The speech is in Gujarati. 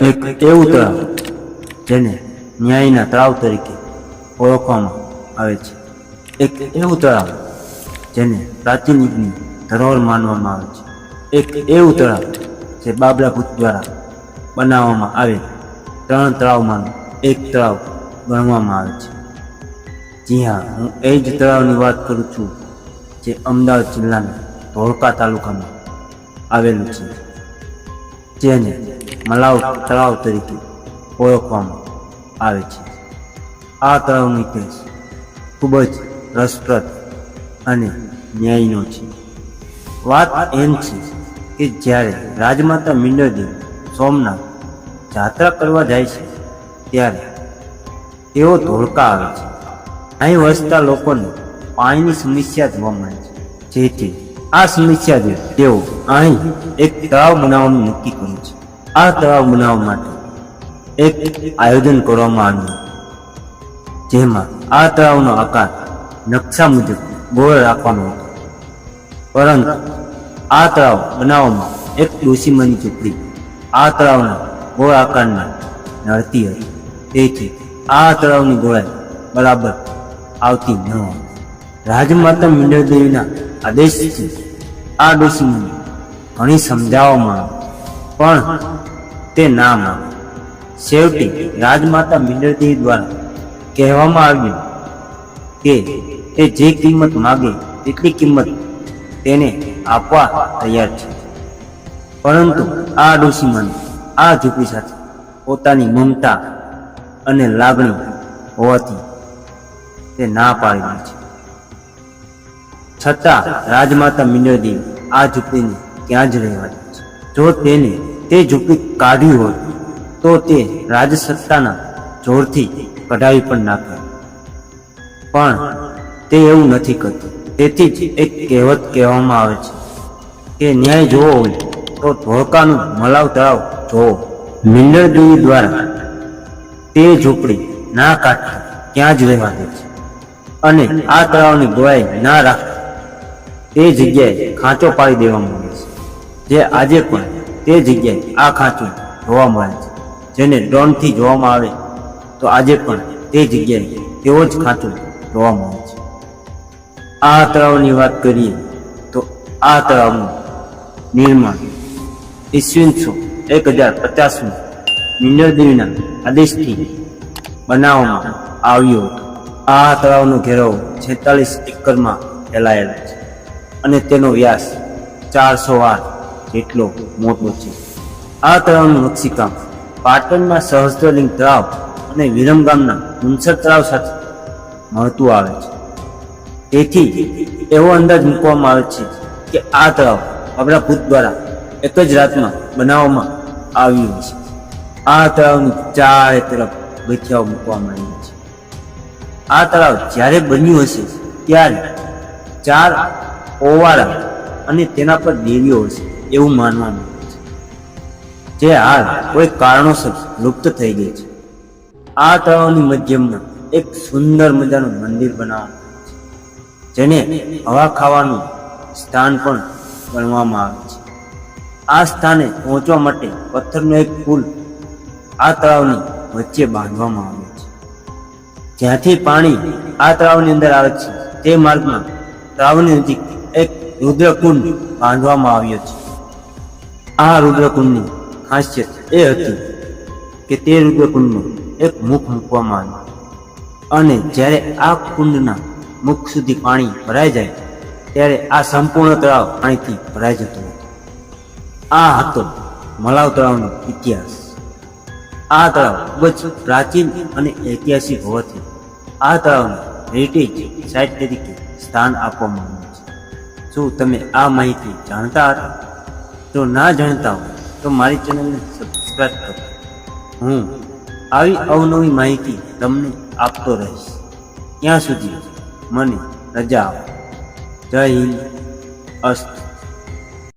એક એવું તળાવ જેને ન્યાયના તળાવ તરીકે ઓળખવામાં આવે છે. એક એવું તળાવ જેને પ્રાચીન ધરોહર માનવામાં આવે છે. એક એવું તળાવ જે બાબરા ભૂત દ્વારા બનાવવામાં આવેલ ત્રણ તળાવમાંનું એક તળાવ ગણવામાં આવે છે. જી હા, હું એ જ તળાવની વાત કરું છું જે અમદાવાદ જિલ્લાના ધોળકા તાલુકામાં આવેલું છે. જેને મલાવ તળાવ તરીકે ઓળખવામાં આવે છે. આ તળાવનો ઇતિહાસ ખૂબ જ રસપ્રદ અને ન્યાયનો છે. વાત એમ છે કે જ્યારે રાજમાતા મિંડળદેવ સોમનાથ જાત્રા કરવા જાય છે, ત્યારે તેઓ ધોળકા આવે છે. અહીં વસતા લોકોને પાણીની સમસ્યા જોવા મળે છે. જેથી આ સમસ્યા જોઈ તેઓ અહીં એક તળાવ બનાવવાનું નક્કી કર્યું છે. આ તળાવ બનાવવા માટે એક આયોજન કરવામાં આવ્યું. જેમાં આ તળાવનો આકાર નકશા મુજબ ગોળ રાખવાનો હતો. પરંતુ આ તળાવ બનાવવામાં એક ડોશીમાની ઝૂંપડી આ તળાવના ગોળ આકારના નડતી હતી. તેથી આ તળાવની ગોળાઈ બરાબર આવતી ન હતી. રાજમાતા મિંડરદેવીના આદેશથી આ ડોશીમાને ઘણી સમજાવવામાં પણ તે ના માને. છેવટે રાજમાતા મિંડળદેવી દ્વારા કહેવામાં આવ્યું કે તે જે કિંમત માગે તેટલી કિંમત તેને આપવા તૈયાર છે. પરંતુ આ ડોશીમાને આ ઝૂંપડી સાથે પોતાની મમતા અને લાગણી હોવાથી તે ના પાડી છે. છતાં રાજમાતા મિનરદેવી આ ઝૂંપડીને ત્યાં જ રહેવાની છે? જો તેને તે ઝૂંપડી કાઢ્યું હોત તો તે રાજસત્તાના જોરથી કઢાવી પણ નાખે પણ તે એવું નથી કરતું. તેથી જ એક કહેવત કહેવામાં આવે છે કે ન્યાય જોવો હોય તો ધોળકાનું મલાવ તળાવ જોવો. મિંડરદેવી દ્વારા તે ઝૂંપડી ના કાઢતા ત્યાં જ રહેવા દે છે. અને આ તળાવની ગોળાઈ ના રાખતા તે જગ્યાએ ખાંચો પાડી દેવામાં આવે છે. જે આજે પણ તે જગ્યાએ આ ખાંચો જોવા મળે છે. જેને ડ્રોનથી જોવામાં આવે તો આજે પણ તે જગ્યાએ તેવો જ ખાંચો જોવા મળે છે. આ તળાવની વાત કરીએ તો આ તળાવનું નિર્માણ ઈસવીસો એક હજાર પચાસમાં મિનરદેવીના આદેશથી બનાવવામાં આવ્યો હતો. આ તળાવનો ઘેરાવો છેતાલીસ એકરમાં ફેલાયેલો છે. અને તેનો વ્યાસ ચારસો આઠ જેટલો મોટો છે. આ તળાવનું નકશીકામ પાટણના સહસ્ત્રલિંગ તળાવ અને વિરમગામના મુનસર તળાવ સાથે મળતું આવે છે. તેથી એવો અંદાજ મૂકવામાં આવે છે કે આ તળાવ આપણા ભૂત દ્વારા એક જ રાતમાં બનાવવામાં આવ્યું છે. આ તળાવની ચારે તરફ ગઠિયાઓ મૂકવામાં આવી છે. આ તળાવ જ્યારે બન્યું હશે ત્યારે ચાર ઓવાળા અને તેના પર દેવીઓ હશે એવું માનવામાં આવે છે. જે હાલ કોઈ કારણોસર લુપ્ત થઈ ગઈ છે. આ તળાવની મધ્યમાં એક સુંદર મજાનું મંદિર બનાવવામાં છે. જેને હવા ખાવાનું સ્થાન પણ ગણવામાં આવે છે. આ સ્થાને પહોંચવા માટે પથ્થરનો એક પુલ આ તળાવની વચ્ચે બાંધવામાં આવ્યો છે. જ્યાંથી પાણી આ તળાવની અંદર આવે છે. તે માર્ગમાં તળાવની નજીક રુદ્રકુંડ બાંધવામાં આવ્યો છે. આ રુદ્રકુંડની ખાસિયત એ હતી કે તે રુદ્રકુંડનું એક મુખ મૂકવામાં આવ્યું. અને જ્યારે આ કુંડના મુખ સુધી પાણી ભરાઈ જાય, ત્યારે આ સંપૂર્ણ તળાવ પાણીથી ભરાઈ જતું હતું. આ હતો મલાવ તળાવનો ઇતિહાસ. આ તળાવ ખૂબ જ પ્રાચીન અને ઐતિહાસિક હોવાથી આ તળાવને હેરિટેજ સાઇટ તરીકે સ્થાન આપવામાં આવ્યું. શું તમે આ માહિતી જાણતા હતા, જો ના જાણતા હો તો મારી ચેનલને સબસ્ક્રાઈબ કરો. હું આવી અવનવી માહિતી તમને આપતો રહીશ. ત્યાં સુધી મને રજા આપો. જય હિન્દ. અસ્ત